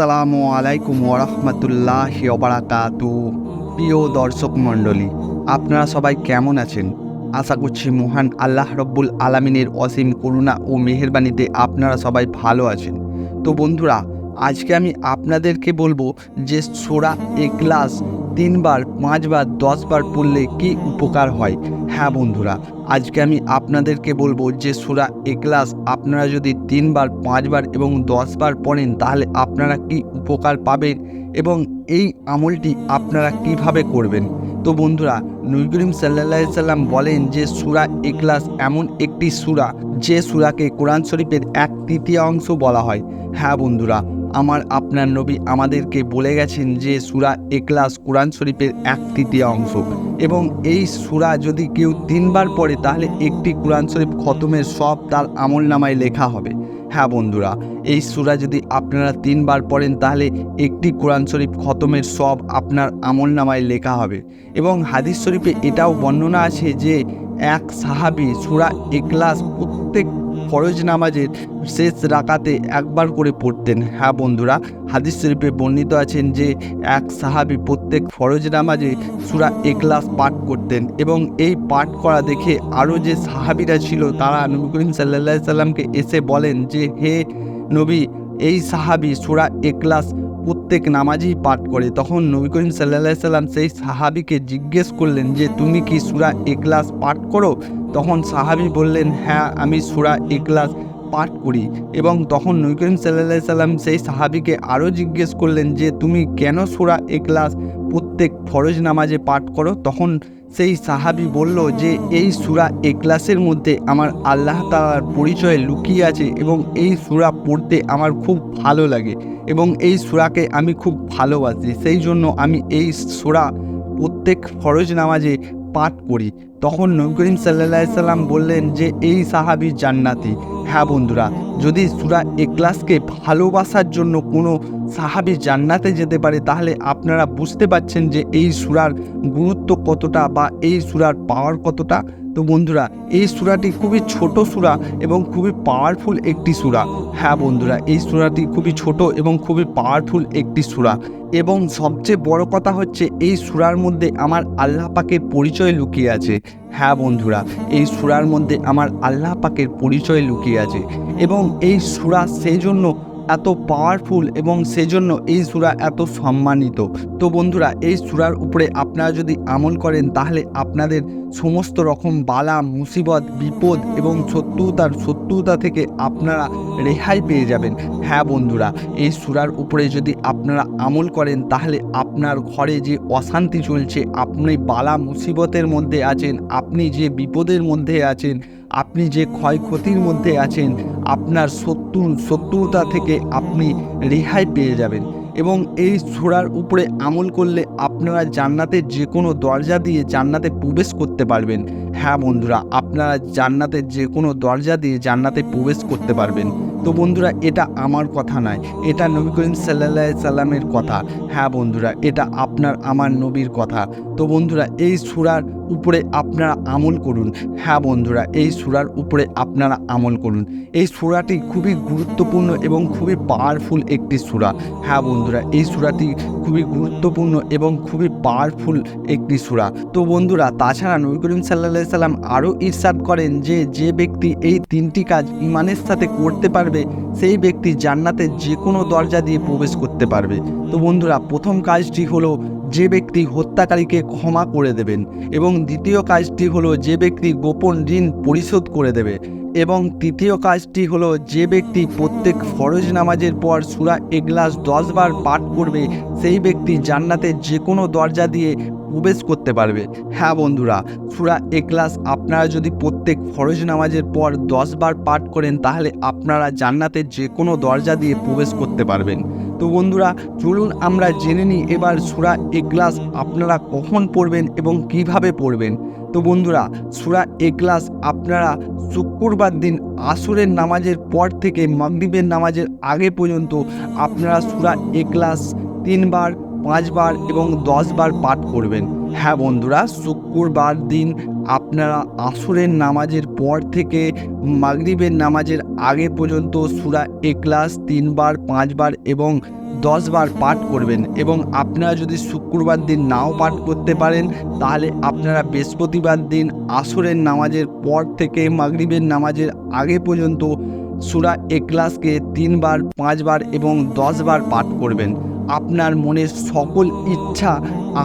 আসসালামু আলাইকুম ওরহমতুল্লাহ ওবরাকাতু প্রিয় দর্শক মণ্ডলী, আপনারা সবাই কেমন আছেন? আশা করছি মহান আল্লাহ রব্বুল আলমিনের অসীম করুণা ও মেহেরবানিতে আপনারা সবাই ভালো আছেন। তো বন্ধুরা, আজকে আমি আপনাদেরকে বলব যে সোরা এক্লাস তিনবার, পাঁচবার, দশবার পড়লে কি উপকার হয়। হ্যাঁ বন্ধুরা আজকে আমি আপনাদেরকে বলব যে সুরা এক্লাস আপনারা যদি তিনবার, পাঁচবার এবং দশবার পড়েন, তাহলে আপনারা কি উপকার পাবেন এবং এই আমলটি আপনারা কীভাবে করবেন? তো বন্ধুরা, নবী করিম সাল্লাহ সাল্লাম বলেন যে সুরা এক্লাস এমন একটি সুরা, যে সুরাকে কোরআন শরীফের এক তৃতীয় অংশ বলা হয়। হ্যাঁ বন্ধুরা আমার আপনার নবী আমাদেরকে বলে গেছেন যে সুরা একলাস কোরআন শরীফের এক তৃতীয় অংশ। এবং এই সুরা যদি কেউ তিনবার পড়ে, তাহলে একটি কোরআন শরীফ খতমের সব তার আমল নামায় লেখা হবে। হ্যাঁ বন্ধুরা, এই সুরা যদি আপনারা তিনবার পড়েন, তাহলে একটি কোরআন শরীফ খতমের সব আপনার আমল নামায় লেখা হবে। এবং হাদিস শরীফে এটাও বর্ণনা আছে যে, এক সাহাবি সুরা একলাস প্রত্যেক ফরজ নামাজের শেষ রাকাতে একবার করে পড়তেন। হ্যাঁ বন্ধুরা, হাদিস শরীফে বর্ণিত আছেন যে এক সাহাবি প্রত্যেক ফরজ নামাজে সুরা এক্লাস পাঠ করতেন এবং এই পাঠ করা দেখে আরও যে সাহাবিরা ছিল তারা নবী করিম সাল্লা সাল্লামকে এসে বলেন যে, হে নবী, এই সাহাবি সুরা এক্লাস প্রত্যেক নামাজেই পাঠ করে। তখন নবী করিম সাল্লা সাল্লাম সেই সাহাবিকে জিজ্ঞেস করলেন যে, তুমি কি সুরা এক্লাস পাঠ করো? তখন সাহাবি বললেন হ্যাঁ আমি সুরা এক্লাস পাঠ করি। এবং তখন নবী করিম সাল্লা সাল্লাম সেই সাহাবিকে আরও জিজ্ঞেস করলেন যে, তুমি কেন সুরা এক্লাস প্রত্যেক ফরজ নামাজে পাঠ করো? তখন সেই সাহাবি বলল যে, এই সুরা এক্লাসের মধ্যে আমার আল্লাহ তালার পরিচয় লুকিয়ে আছে এবং এই সুরা পড়তে আমার খুব ভালো লাগে এবং এই সুরাকে আমি খুব ভালোবাসি। সেই জন্য আমি এই সুরা প্রত্যেক ফরজ নামাজে পাঠ করি। তখন নবী করিম সাল্লা সাল্লাম বললেন যে, এই সাহাবি জান্নাতি। হ্যাঁ বন্ধুরা, যদি সুরা এক্লাসকে ভালোবাসার জন্য কোনো সাহাবি জান্নাতে যেতে পারে, তাহলে আপনারা বুঝতে পারছেন যে এই সুরার গুরুত্ব কতটা বা এই সুরার পাওয়ার কতটা। তো বন্ধুরা, এই সুরাটি খুবই ছোট সুরা এবং খুবই পাওয়ারফুল একটি সুরা। হ্যাঁ বন্ধুরা, এই সুরাটি খুবই ছোট এবং খুবই পাওয়ারফুল একটি সুরা। এবং সবচেয়ে বড় কথা হচ্ছে, এই সুরার মধ্যে আমার আল্লাহ পাকের পরিচয় লুকিয়ে আছে। হ্যাঁ বন্ধুরা, এই সুরার মধ্যে আমার আল্লাহ পাকের পরিচয় লুকিয়ে আছে। এবং এই সুরা সেই জন্য এত পাওয়ারফুল এবং সেজন্য এই সুরা এত সম্মানিত। তো বন্ধুরা, এই সুরার উপরে আপনারা যদি আমল করেন, তাহলে আপনাদের সমস্ত রকম বালা, মুসিবত, বিপদ এবং শত্রুতার শত্রুতা থেকে আপনারা রেহাই পেয়ে যাবেন। হ্যাঁ বন্ধুরা, এই সুরার উপরে যদি আপনারা আমল করেন, তাহলে আপনার ঘরে যে অশান্তি চলছে, আপনি বালা, মুসিবতের মধ্যে আছেন, আপনি যে বিপদের মধ্যে আছেন আপনি যে ক্ষয়ক্ষতির মধ্যে আছেন, আপনার শত্রু শত্রুতা থেকে আপনি রেহাই পেয়ে যাবেন এবং এই সুরার উপরে আমল করলে আপনারা জান্নাতের যে কোনো দরজা দিয়ে জান্নাতে প্রবেশ করতে পারবেন। হ্যাঁ বন্ধুরা, আপনারা জান্নাতের যে কোনো দরজা দিয়ে জান্নাতে প্রবেশ করতে পারবেন। তো বন্ধুরা, এটা আমার কথা নয়, এটা নবী করিম সাল্লা সাল্লামের কথা। হ্যাঁ বন্ধুরা, এটা আপনার, আমার নবীর কথা। তো বন্ধুরা, এই সুরার উপরে আপনারা আমল করুন। হ্যাঁ বন্ধুরা, এই সুরার উপরে আপনারা আমল করুন। এই সুরাটি খুবই গুরুত্বপূর্ণ এবং খুবই পাওয়ারফুল একটি সুরা। হ্যাঁ বন্ধুরা, এই সুরাটি খুবই গুরুত্বপূর্ণ এবং খুবই পাওয়ারফুল একটি সুরা। তো বন্ধুরা, তাছাড়া নবী করিম সাল্লা সাল্লাম আরও ইরশাদ করেন যে যে ব্যক্তি এই তিনটি কাজ ইমানের সাথে করতে পারবে, সেই ব্যক্তি জান্নাতের যে কোনো দরজা দিয়ে প্রবেশ করতে পারবে। তো বন্ধুরা, প্রথম কাজটি হলো যে ব্যক্তি হত্যাকারীকে ক্ষমা করে দেবেন এবং দ্বিতীয় কাজটি হলো যে ব্যক্তি গোপন ঋণ পরিশোধ করে দেবে এবং তৃতীয় কাজটি হলো যে ব্যক্তি প্রত্যেক ফরজ নামাজের পর সুরা এগলাস দশবার পাঠ করবে, সেই ব্যক্তি জান্নাতের যে কোনো দরজা দিয়ে প্রবেশ করতে পারবে। হ্যাঁ বন্ধুরা, সুরা এক্লাস আপনারা যদি প্রত্যেক ফরজ নামাজের পর দশবার পাঠ করেন, তাহলে আপনারা জান্নাতের যে কোনো দরজা দিয়ে প্রবেশ করতে পারবেন। তো বন্ধুরা, চলুন আমরা জেনে নিই এবার সুরা এক্লাস আপনারা কখন পড়বেন এবং কীভাবে পড়বেন। তো বন্ধুরা, সুরা এক্লাস আপনারা শুক্রবার দিন আসরের নামাজের পর থেকে মাগরিবের নামাজের আগে পর্যন্ত আপনারা সুরা এক্লাস তিনবার, পাঁচবার এবং দশবার পাঠ করবেন। হ্যাঁ বন্ধুরা, শুক্রবার দিন আপনারা আসরের নামাজের পর থেকে মাগরিবের নামাজের আগে পর্যন্ত সুরা এক্লাস তিনবার, পাঁচবার এবং দশবার পাঠ করবেন এবং আপনারা যদি শুক্রবার দিন নাও পাঠ করতে পারেন, তাহলে আপনারা বৃহস্পতিবার দিন আসরের নামাজের পর থেকে মাগরিবের নামাজের আগে পর্যন্ত সুরা এক্লাসকে তিনবার, পাঁচবার এবং দশবার পাঠ করবেন। আপনার মনের সকল ইচ্ছা,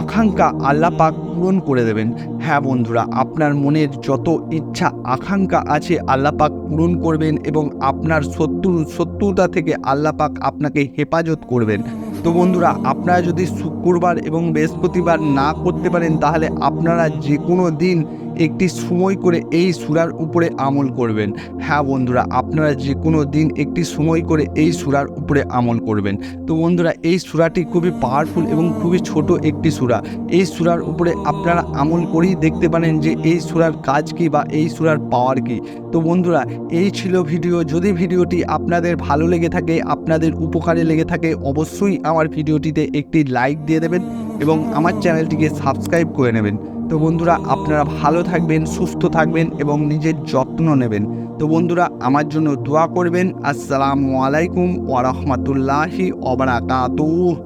আকাঙ্ক্ষা আল্লাহ পাক পূরণ করে দেবেন। হ্যাঁ বন্ধুরা, আপনার মনের যত ইচ্ছা, আকাঙ্ক্ষা আছে আল্লাহ পাক পূরণ করবেন এবং আপনার শত্রু, শত্রুতা থেকে আল্লাহ পাক আপনাকে হেফাজত করবেন। তো বন্ধুরা, আপনারা যদি শুক্রবার এবং বৃহস্পতিবার না করতে পারেন, তাহলে আপনারা যে কোনো দিন একটি সময় করে এই সুরার উপরে আমল করবেন। হ্যাঁ বন্ধুরা, আপনারা যে কোনো দিন একটি সময় করে এই সুরার উপরে আমল করবেন। তো বন্ধুরা, এই সুরাটি খুবই পাওয়ারফুল এবং খুবই ছোট একটি সুরা। এই সুরার উপরে আপনারা আমল করেই দেখতে পারেন যে এই সুরার কাজ কি বা এই সুরার পাওয়ার কি। তো বন্ধুরা, এই ছিল ভিডিও। যদি ভিডিওটি আপনাদের ভালো লেগে থাকে, আপনাদের উপকারে লেগে থাকে, অবশ্যই আমার ভিডিওটিতে একটি লাইক দিয়ে দেবেন এবং আমার চ্যানেলটিকে সাবস্ক্রাইব করে নেবেন। তো বন্ধুরা, আপনারা ভালো থাকবেন, সুস্থ থাকবেন এবং নিজের যত্ন নেবেন। তো বন্ধুরা, আমার জন্য দোয়া করবেন। আসসালামু আলাইকুম ওয়া রাহমাতুল্লাহি ওয়া বারাকাতুহু।